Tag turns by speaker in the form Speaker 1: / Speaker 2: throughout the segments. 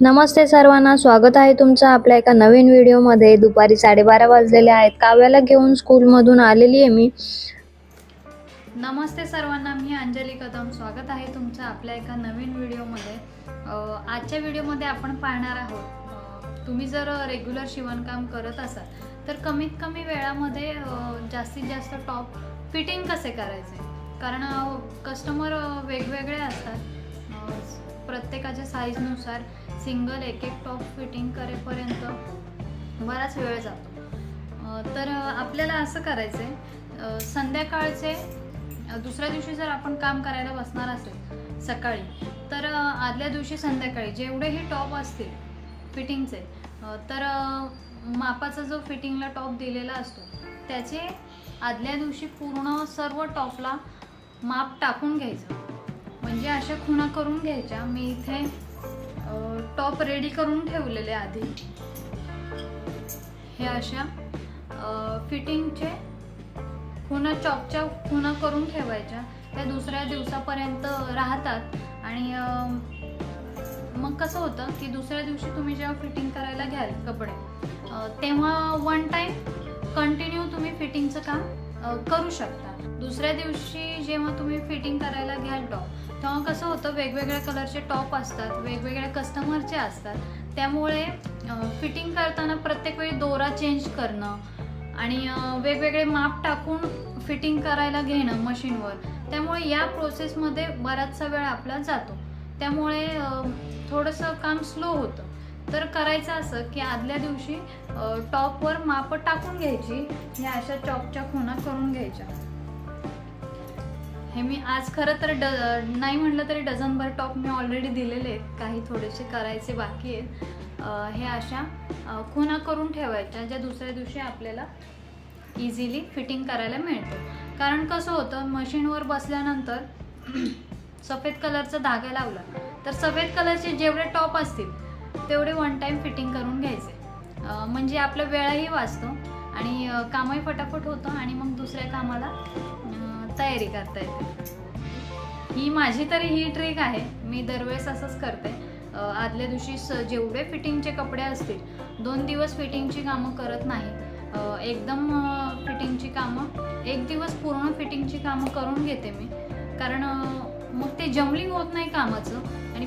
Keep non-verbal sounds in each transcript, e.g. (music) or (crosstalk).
Speaker 1: नमस्ते सर्वांना स्वागत आहे तुमचं आपल्या एका नवीन व्हिडिओमध्ये. दुपारी साडेबारा वाजलेले आहेत. काव्याला घेऊन स्कूलमधून आलेली आहे मी.
Speaker 2: नमस्ते सर्वांना मी अंजली कदम. स्वागत आहे तुमचं आपल्या एका नवीन व्हिडिओमध्ये. आजच्या व्हिडिओमध्ये आपण पाहणार आहोत तुम्ही जर रेग्युलर शिवणकाम करत असाल तर कमीत कमी वेळामध्ये जास्तीत जास्त टॉप फिटिंग कसे करायचे? कारण कस्टमर वेगवेगळे असतात प्रत्येकाच्या साईजनुसार सिंगल एक एक टॉप फिटिंग करेपर्यंत बराच वेळ जातो. तर आपल्याला असं करायचं आहे संध्याकाळचे दुसऱ्या दिवशी जर आपण काम करायला बसणार असेल सकाळी तर आदल्या दिवशी संध्याकाळी जेवढेही टॉप असतील फिटिंगचे तर मापाचा जो फिटिंगला टॉप दिलेला असतो त्याचे आदल्या दिवशी पूर्ण सर्व टॉपला माप टाकून घ्यायचं. म्हणजे अशा खुणा करून घ्यायच्या. मी इथे टॉप रेडी करून ठेवलेले आधी. हे अशा फिटिंगचे खुणा चॉकच्या खुणा करून ठेवायच्या. त्या दुसऱ्या दिवसापर्यंत राहतात. आणि मग कसं होतं की दुसऱ्या दिवशी तुम्ही जेव्हा फिटिंग करायला घ्याल कपडे तेव्हा वन टाईम कंटिन्यू तुम्ही फिटिंगचं काम करू शकता. दुसऱ्या दिवशी जेव्हा तुम्ही फिटिंग करायला घ्याल टॉप तेव्हा कसं होतं वेगवेगळ्या कलरचे टॉप असतात वेगवेगळ्या कस्टमरचे असतात त्यामुळे फिटिंग करताना प्रत्येक वेळी दोरा चेंज करणं आणि वेगवेगळे माप टाकून फिटिंग करायला घेणं मशीनवर त्यामुळे या प्रोसेसमध्ये बराचसा वेळ आपला जातो. त्यामुळे थोडंसं काम स्लो होतं. तर करायचं असं की आदल्या दिवशी टॉपवर माप टाकून घ्यायची ह्या अशा चॉकच्या खुणा करून घ्यायच्या. हे मी आज खरं तर ड नाही म्हटलं तरी डझनभर टॉप मी ऑलरेडी दिलेले आहेत. काही थोडेसे करायचे बाकी आहेत. हे अशा खुणा करून ठेवायच्या ज्या दुसऱ्या दिवशी आपल्याला इझिली फिटिंग करायला मिळतं. कारण कसं होतं मशीनवर बसल्यानंतर (clears throat) सफेद कलरचा धागा लावला तर सफेद कलरचे जेवढे टॉप असतील तेवढे वन टाईम फिटिंग करून घ्यायचे. म्हणजे आपला वेळही वाचतो आणि कामही फटाफट होतं आणि मग दुसऱ्या कामाला तयारी करता येते. ही माझी तरी ही ट्रिक आहे. मी दरवेळेस असंच करते. आदल्या दिवशी स जेवढे फिटिंगचे कपडे असतील दोन दिवस फिटिंगची कामं करत नाही. एकदम फिटिंगची कामं एक दिवस पूर्ण फिटिंगची कामं करून घेते मी. कारण मग ते जमलिंग होत नाही कामाचं. आणि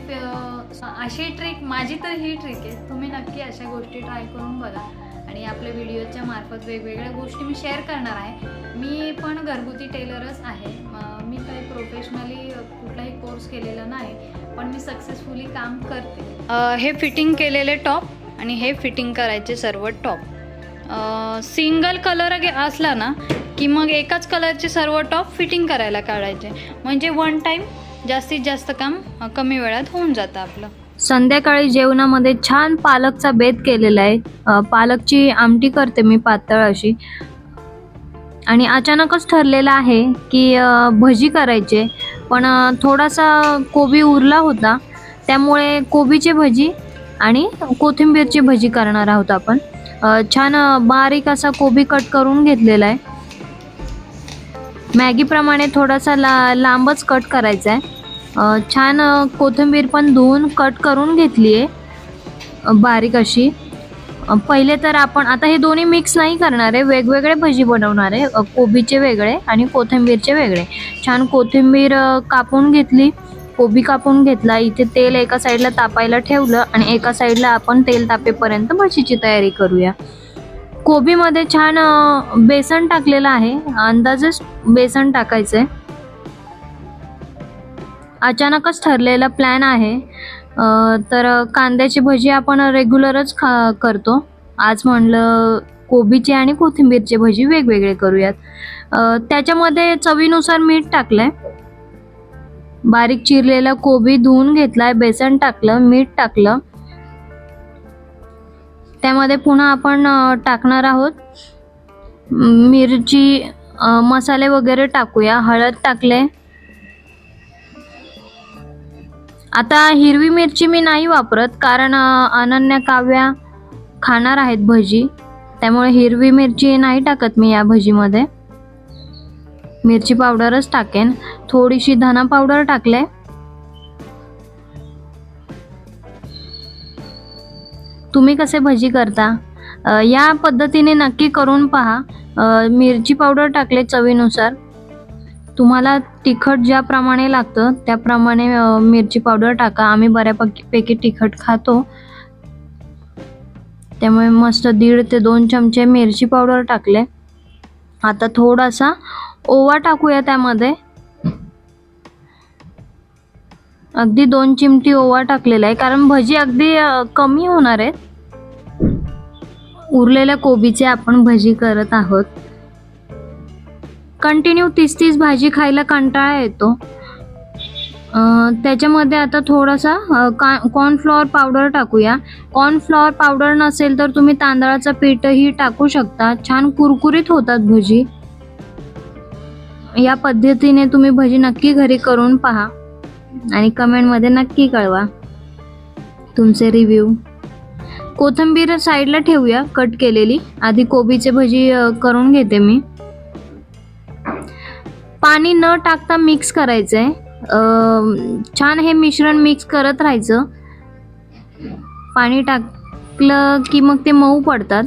Speaker 2: अशी ट्रिक माझी तर ही ट्रिक आहे. तुम्ही नक्की अशा गोष्टी ट्राय करून बघा. आणि आपल्या व्हिडिओच्या मार्फत वेगवेगळ्या गोष्टी मी शेअर करणार आहे. मी पण घरगुती टेलरच आहे. मी काही प्रोफेशनली कुठलाही कोर्स केलेला नाही पण मी सक्सेसफुली काम करते. हे फिटिंग केलेले टॉप आणि हे फिटिंग करायचे सर्व टॉप सिंगल कलर असला ना की मग एकाच कलरचे सर्व टॉप फिटिंग करायला काढायचे. म्हणजे वन टाईम जास्तीत जास्त काम कमी वेळात होऊन जातं आपलं.
Speaker 1: संध्याकाळी जेवणामध्ये छान पालकचा बेत केलेला आहे. पालकची आमटी करते मी पातळ अशी. आणि अचानकच ठरलेलं आहे की भजी करायचे. पण थोडासा कोबी उरला होता. त्यामुळे कोबीची भजी आणि कोथिंबीरची भजी करणार आहोत आपण. छान बारीक असा कोबी कट करून घेतलेला आहे. मॅगीप्रमाणे थोडासा ला लांबच कट करायचा आहे. छान कोथिंबीर पण धुवून कट करून घेतली आहे. बारीक अशी. पहिले तर आपण आता हे दोन्ही मिक्स नाही करणार आहे वेगवेगळे भजी बनवणार आहे. कोबीचे वेगळे आणि कोथिंबीरचे वेगळे. छान कोथिंबीर कापून घेतली. कोबी कापून घेतला. इथे तेल एका साईडला तापायला ठेवलं आणि एका साईडला आपण तेल तापेपर्यंत भजीची तयारी करूया. कोबीमध्ये छान बेसन टाकलेलं आहे. अंदाजच बेसन टाकायचं आहे अचानकच ठरलेला प्लॅन आहे. तर कांद्याची भजी आपण रेग्युलरच खा करतो. आज म्हणलं कोबीची आणि कोथिंबीरची भजी वेगवेगळे करूयात. त्याच्यामध्ये चवीनुसार मीठ टाकलंय. बारीक चिरलेला कोबी धुवून घेतलाय बेसन टाकलं मीठ टाकलं. त्यामध्ये पुन्हा आपण टाकणार आहोत. मिरची मसाले वगैरे टाकूया. हळद टाकले आता हिरवी मिरची मी नाही वापरत कारण अनन्या काव्या खाणार आहेत भजी. त्यामुळे हिरवी मिरची नाही टाकत मी या भजीमध्ये. मिरची पावडरच टाकेन. थोडीशी धना पावडर टाकले. तुम्ही कसे भजी करता? या पद्धतीने नक्की करून पहा. मिरची पावडर टाकले चवीनुसार. तुम्हाला तिखट ज्याप्रमाणे लागतं त्याप्रमाणे मिरची पावडर टाका. आम्ही बऱ्यापैकी पैकी तिखट खातो. त्यामुळे मस्त दीड ते दोन चमचे मिरची पावडर टाकले. आता थोडासा ओवा टाकूया त्यामध्ये. अगदी दोन चिमटी ओवा टाकलेला आहे. कारण भजी अगदी कमी होणार आहेत. उरलेल्या कोबीचे आपण भजी करत आहोत. कंटिन्यू तीस तीस भाजी खायला कंटाळा येतो. त्याच्यामध्ये आता थोडासा का कॉर्नफ्लॉवर पावडर टाकूया. कॉर्नफ्लॉवर पावडर नसेल तर तुम्ही तांदळाचं पीठही टाकू शकता. छान कुरकुरीत होतात भजी. या पद्धतीने तुम्ही भजी नक्की घरी करून पहा. आणि कमेंटमध्ये नक्की कळवा. तुमचे रिव्ह्यू कोथिंबीर साईडला ठेवूया कट केलेली. आधी कोबीचे भजी करून घेते मी. पाणी न टाकता मिक्स करायचं आहे छान हे मिश्रण मिक्स करत राहायचं. पाणी टाकलं की मग ते मऊ पडतात.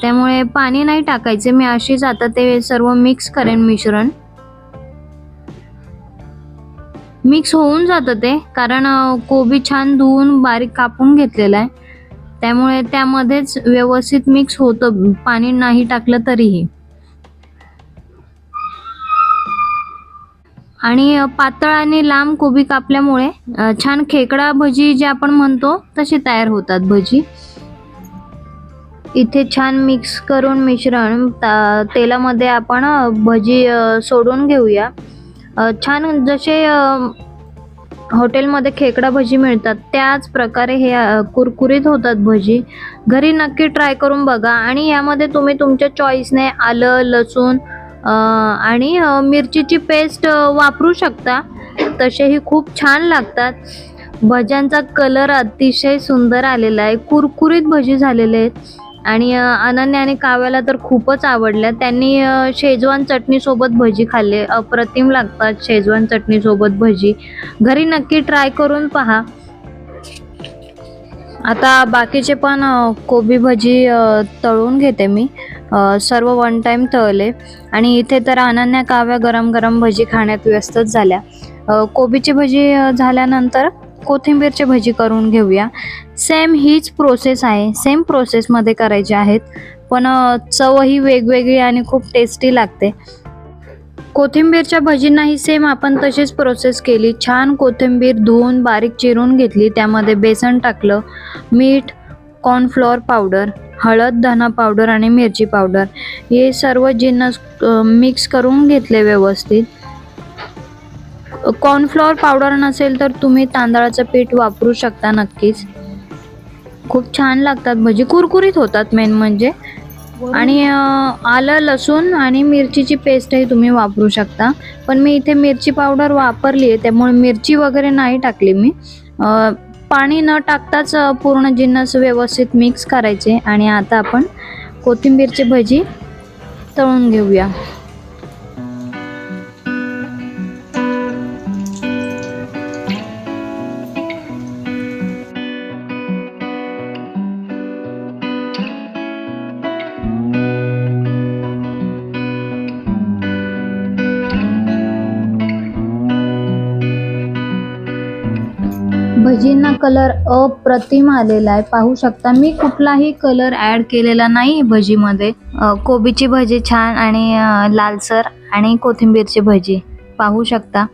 Speaker 1: त्यामुळे पाणी नाही टाकायचे. मी अशीच आता ते सर्व मिक्स करेन मिश्रण. मिक्स होऊन जातं ते. कारण कोबी छान धुवून बारीक कापून घेतलेला आहे. त्यामुळे त्यामध्येच व्यवस्थित मिक्स होतं. पाणी नाही टाकलं तरीही. आणि पातळ आणि लांब कोबी कापल्यामुळे छान खेकडा भजी जे आपण म्हणतो तशी तयार होतात भजी. इथे छान मिक्स करून मिश्रण तेलामध्ये आपण भजी सोडून घेऊया. छान जसे हॉटेलमध्ये खेकडा भजी मिळतात त्याच प्रकारे हे कुरकुरीत होतात भजी. घरी नक्की ट्राय करून बघा आणि यामध्ये तुम्ही तुमच्या चॉईसने आलं लसूण आणि मिरचीची पेस्ट वापरू शकता. तसेही खूप छान लागतात. भज्यांचा कलर अतिशय सुंदर आलेला आहे. कुरकुरीत भजी झालेले आहेत. आणि अनन्याने अनन्या आणि काव्याला तर खूपच आवडल्या. त्यांनी शेजवान चटणीसोबत भजी खाल्ले. अप्रतिम लागतात शेजवान चटणीसोबत भजी. घरी नक्की ट्राय करून पहा. आता बाकीचे पण कोबी भजी तळून घेते मी. सर्व वन टाईम तळले. आणि इथे तर अनन्या काव्या गरम गरम भजी खाण्यात व्यस्तच झाल्या. कोबीची भजी झाल्यानंतर कोथिंबीरची भजी करून घेऊया. सेम हीच प्रोसेस आहे. सेम प्रोसेसमध्ये करायची आहेत. पण चवही वेगवेगळी आणि खूप टेस्टी लागते. कोथिंबीरच्या भजींनाही सेम आपण तशीच प्रोसेस केली. छान कोथिंबीर धुवून बारीक चिरून घेतली. त्यामध्ये बेसन टाकलं मीठ कॉर्नफ्लॉवर पावडर हळद धना पावडर आणि मिरची पावडर हे सर्व जिन्नस मिक्स करून घेतले व्यवस्थित. कॉर्नफ्लॉवर पावडर नसेल तर तुम्ही तांदळाचं पीठ वापरू शकता नक्कीच. खूप छान लागतात भजी कुरकुरीत होतात मेन म्हणजे. आणि आलं लसूण आणि मिरचीची पेस्टही तुम्ही वापरू शकता. पण मी इथे मिरची पावडर वापरली आहे त्यामुळे मिरची वगैरे नाही टाकली मी. पाणी न टाकताच पूर्ण जिन्नस व्यवस्थित मिक्स करायचे. आणि आता आपण कोथिंबीरची भजी तळून घेऊया. भजींना कलर अप्रतिम आलेला आहे. पाहू शकता मी कुठलाही कलर ऍड केलेला नाही भजीमध्ये. कोबीची भजी छान आणि लालसर आणि कोथिंबीरची भजी. पाहू शकता.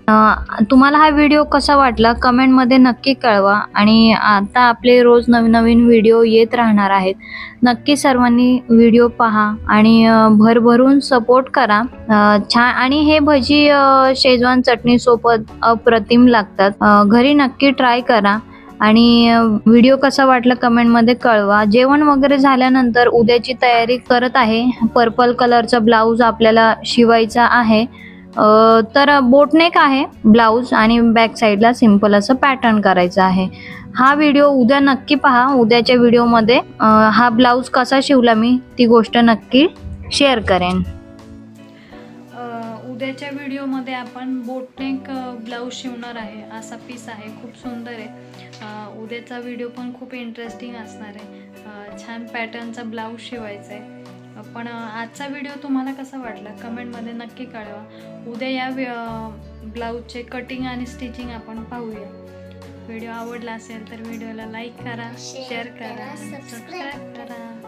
Speaker 1: तुम्हाला हा व्हिडिओ कसा वाटला? कमेंटमध्ये नक्की कळवा. आणि आता आपले रोज नवीन नवीन व्हिडिओ येत राहणार आहेत. नक्की सर्वांनी व्हिडिओ पहा आणि भरभरून सपोर्ट करा. छान आणि हे भजी शेजवान चटणीसोबत अप्रतिम लागतात. घरी नक्की ट्राय करा. आणि व्हिडिओ कसा वाटला कमेंटमध्ये कळवा. जेवण वगैरे झाल्यानंतर उद्याची तयारी करत आहे. पर्पल कलरचा ब्लाऊज आपल्याला शिवायचा आहे. तर बोटनेक आहे ब्लाऊज आणि बॅक साईडला सिंपल असं पॅटर्न करायचं आहे. हा व्हिडिओ उद्या नक्की पहा. उद्याच्या व्हिडिओमध्ये हा ब्लाऊज कसा शिवला मी ती गोष्ट नक्की शेअर करेन.
Speaker 2: उद्याच्या व्हिडिओमध्ये आपण बोटनेक ब्लाऊज शिवणार आहे. असा पीस आहे. खूप सुंदर आहे. उद्याचा व्हिडिओ पण खूप इंटरेस्टिंग असणार आहे. छान पॅटर्नचा ब्लाऊज शिवायचा आहे. पण आजचा व्हिडिओ तुम्हाला कसा वाटला? कमेंटमध्ये नक्की कळवा. उद्या या ब्लाऊजचे कटिंग आणि स्टिचिंग आपण पाहूया. व्हिडिओ आवडला असेल तर व्हिडिओला लाईक करा शेअर
Speaker 3: करा,
Speaker 2: सबस्क्राईब करा.